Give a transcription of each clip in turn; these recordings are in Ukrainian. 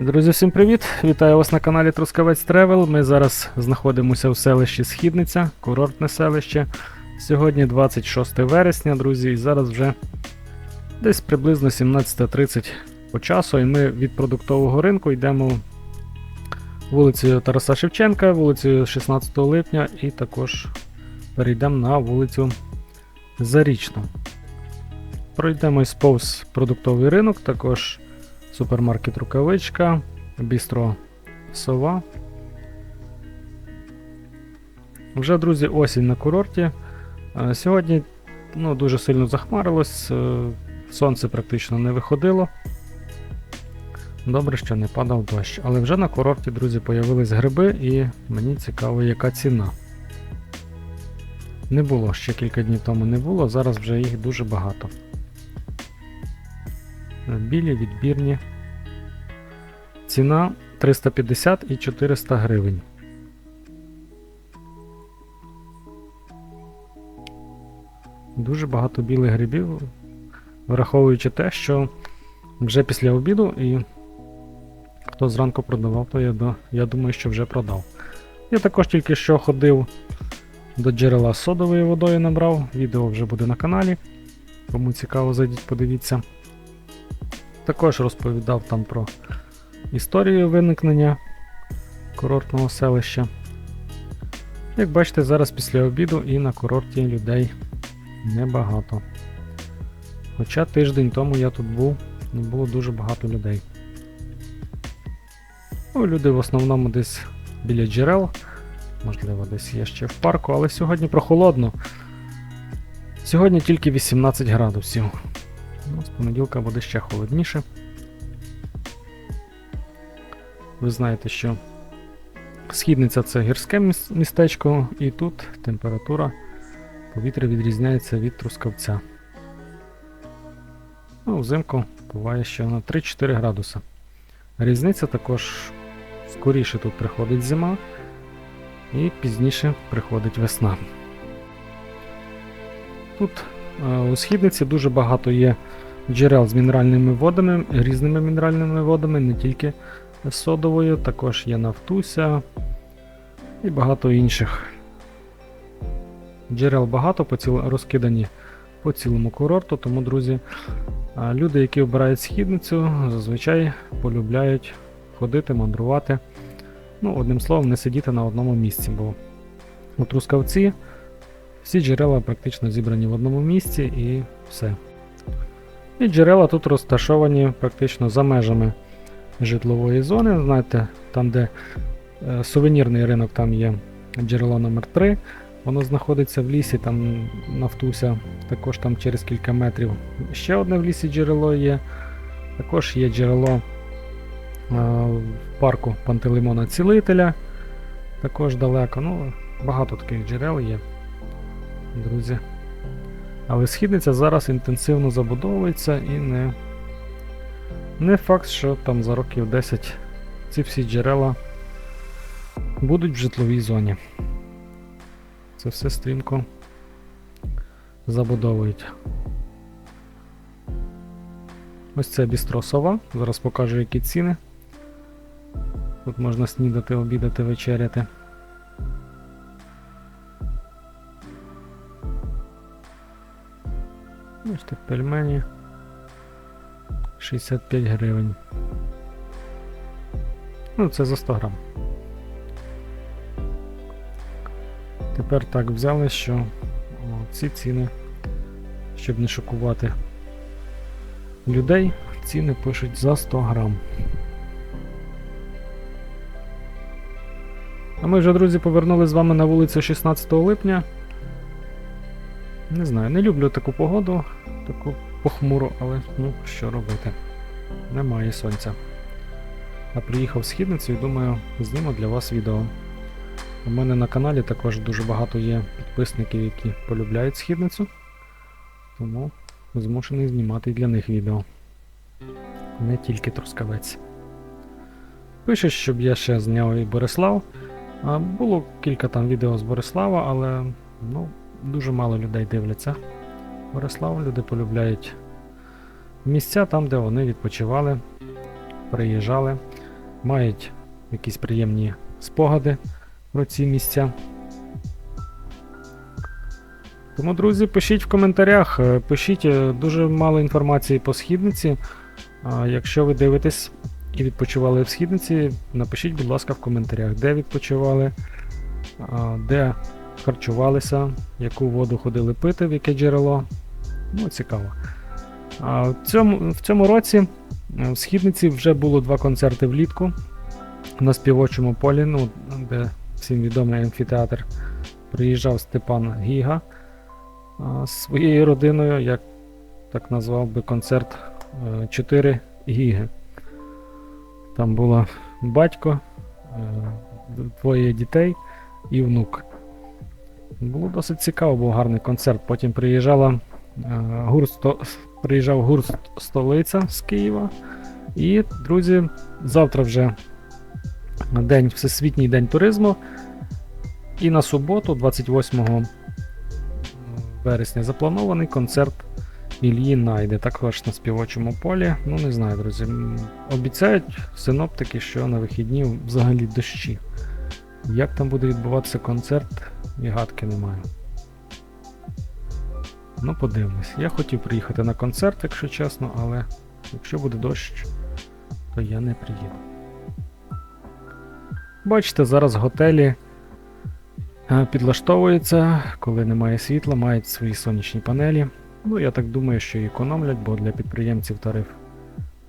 Друзі, всім привіт! Вітаю вас на каналі Трускавець Тревел. Ми зараз знаходимося в селищі Східниця, курортне селище. Сьогодні 26 вересня, друзі, і зараз вже десь приблизно 17.30 по часу. І ми від продуктового ринку йдемо вулицею Тараса Шевченка, вулицею 16 липня, і також перейдемо на вулицю Зарічну. Пройдемось повз продуктовий ринок, також супермаркет Рукавичка, бістро Сова. Вже, друзі, осінь на курорті. Е, Сьогодні ну, дуже сильно захмарилось, е, сонце практично не виходило. Добре, що не падав дощ. Але вже на курорті, друзі, появились гриби, і мені цікаво, яка ціна. Не було ще кілька днів тому не було, зараз вже їх дуже багато. Білі, відбірні. Ціна 350 і 400 гривень. Дуже багато білих грибів, враховуючи те, що вже після обіду і хто зранку продавав, то я, я думаю, що вже продав. Я також тільки що ходив до джерела содовою водою набрав. Відео вже буде на каналі. Кому цікаво, зайдіть, подивіться. Також розповідав там про історію виникнення курортного селища. Як бачите, зараз після обіду і на курорті людей небагато. Хоча тиждень тому я тут був, і було дуже багато людей. Ну, люди в основному десь біля джерел, можливо, десь є ще в парку, але сьогодні прохолодно. Сьогодні тільки 18 градусів. Ну, з понеділка буде ще холодніше. Ви знаєте, що східниця це гірське містечко, і тут температура повітря відрізняється від трускавця. Ну, взимку буває, що на 3-4 градуси. Різниця також скоріше тут приходить зима, і пізніше приходить весна. Тут е, у східниці дуже багато є джерел з мінеральними водами, різними мінеральними водами, не тільки содовою, також є нафтуся і багато інших. Джерел багато по ціл... розкидані по цілому курорту, тому, друзі, люди, які обирають східницю, зазвичай полюбляють ходити, мандрувати. Ну, одним словом, не сидіти на одному місці, бо у Трускавці всі джерела практично зібрані в одному місці і все. І джерела тут розташовані практично за межами житлової зони. Знаєте, там, де е, сувенірний ринок, там є джерело номер 3 Воно знаходиться в лісі, там нафтуся, також там через кілька метрів. Ще одне в лісі джерело є. Також є джерело е, в парку Пантелеймона Цілителя. Також далеко. Ну, багато таких джерел є, друзі. Але східниця зараз інтенсивно забудовується і не, не факт, що там за років 10 ці всі джерела будуть в житловій зоні. Це все стрімко забудовують. Ось це бістро сова. Зараз покажу, які ціни. Тут можна снідати, обідати, вечеряти. Ось так пельмені. 65 гривень. Ну, це за 100 грам. Тепер так взяли, що ці ціни, щоб не шокувати людей, ціни пишуть за 100 грам. А ми вже, друзі, повернули з вами на вулицю 16 липня. Не знаю, не люблю таку погоду, таку похмуру, але ну, що робити? Немає сонця. А приїхав з східницю і думаю, зніму для вас відео. У мене на каналі також дуже багато є підписників, які полюбляють східницю. Тому змушений знімати і для них відео. Не тільки Трускавець. Пише, щоб я ще зняв і Борислав. Було кілька там відео з Борислава, але ну, дуже мало людей дивляться. Борислав люди полюбляють місця там, де вони відпочивали, приїжджали. мають якісь приємні спогади про ці місця. Тому, друзі, пишіть в коментарях, е, пишіть е, дуже мало інформації по східниці. Якщо ви дивитесь і відпочивали в східниці, напишіть, будь ласка, в коментарях, де відпочивали, де харчувалися, яку воду ходили пити, в яке джерело. Ну, цікаво. А в цьому, в цьому році е, в східниці вже було два концерти влітку на співочому полі, ну, де всім відомий амфітеатр. Приїжджав Степан Гіга а, з своєю родиною, як так назвав би концерт е, 4 гіги. Там було батько, е, двоє дітей і внук. Було досить цікаво, був гарний концерт. Потім приїжджала е, гурт, сто- приїжджав гурт столиця з Києва. І, друзі, завтра вже день, Всесвітній день туризму. І на суботу, 28 вересня, запланований концерт Ільї Найде, також на співочому полі. Ну, не знаю, друзі. Обіцяють синоптики, що на вихідні взагалі дощі. Як там буде відбуватися концерт, і гадки не маю. Ну, подивимось. Я хотів приїхати на концерт, якщо чесно, але якщо буде дощ, то я не приїду. Бачите, зараз готелі е, підлаштовуються, коли немає світла, мають свої сонячні панелі. Ну, я так думаю, що і економлять, бо для підприємців тариф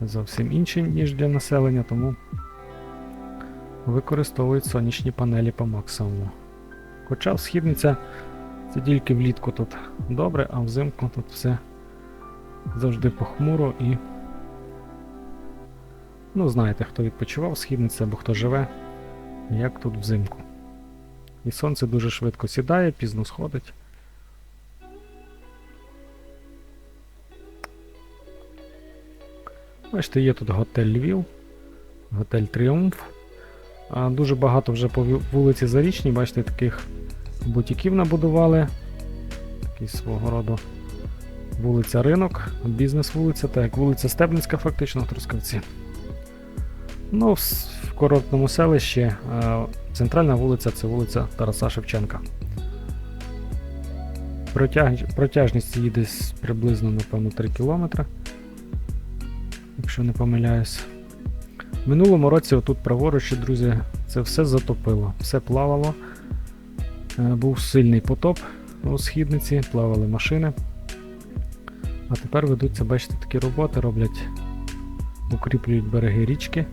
зовсім інший, ніж для населення, тому використовують сонячні панелі по максимуму. Хоча східниця це тільки влітку тут добре, а взимку тут все завжди похмуро і. Ну, знаєте, хто відпочивав в східниці або хто живе, як тут взимку. І сонце дуже швидко сідає, пізно сходить. Бачите, є тут готель Львів, готель Тріумф. Дуже багато вже по вулиці Зарічній, бачите, таких бутіків набудували. Такий свого роду вулиця Ринок, бізнес-вулиця, так як вулиця Стебницька, фактично в Трускавці. Ну, в, курортному селищі е, центральна вулиця це вулиця Тараса Шевченка. Протяг... Протяжність її десь приблизно, напевно, 3 кілометри, якщо не помиляюсь. В минулому році отут праворуч, друзі, це все затопило, все плавало. Е, Був сильний потоп у східниці, плавали машини. А тепер ведуться, бачите, такі роботи роблять, укріплюють береги річки.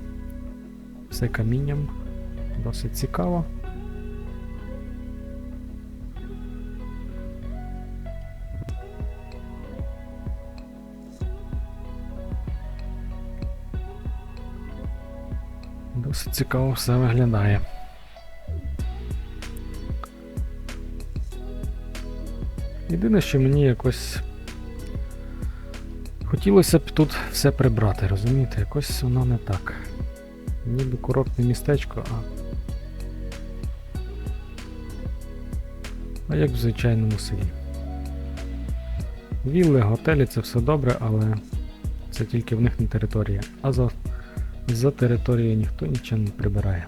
Все камінням. Досить цікаво. Досить цікаво все виглядає. Єдине, що мені якось хотілося б тут все прибрати, розумієте? Якось воно не так. Ніби курортне містечко, а. А як в звичайному селі. Вілли, готелі це все добре, але це тільки в них не територія. А за, за територією ніхто нічого не прибирає.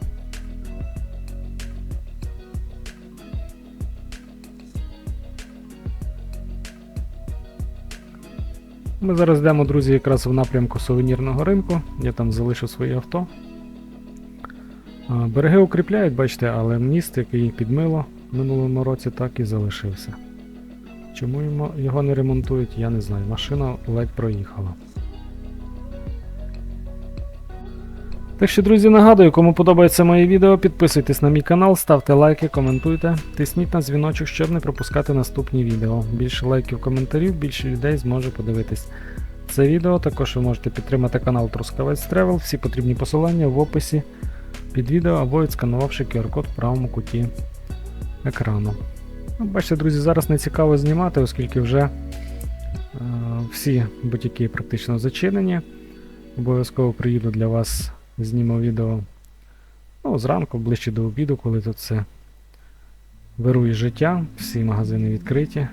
Ми зараз йдемо, друзі, якраз в напрямку сувенірного ринку. Я там залишив своє авто. Береги укріпляють, бачите, але міст, який підмило в минулому році, так і залишився. Чому його не ремонтують, я не знаю. Машина ледь проїхала. Так що, друзі, нагадую, кому подобається моє відео, підписуйтесь на мій канал, ставте лайки, коментуйте, тисніть на дзвіночок, щоб не пропускати наступні відео. Більше лайків, коментарів, більше людей зможе подивитись це відео. Також ви можете підтримати канал Трускавець Travel, всі потрібні посилання в описі під відео або відсканувавши QR-код в правому куті екрану. Ну, Бачите, друзі, зараз не цікаво знімати, оскільки вже е, всі бутіки практично зачинені. Обов'язково приїду для вас, зніму відео ну, зранку, ближче до обіду, коли тут все вирує життя, всі магазини відкриті,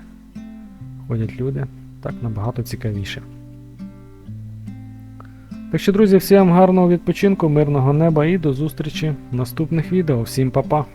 ходять люди. Так набагато цікавіше. Так що, друзі, всім гарного відпочинку, мирного неба і до зустрічі в наступних відео. Всім па-па!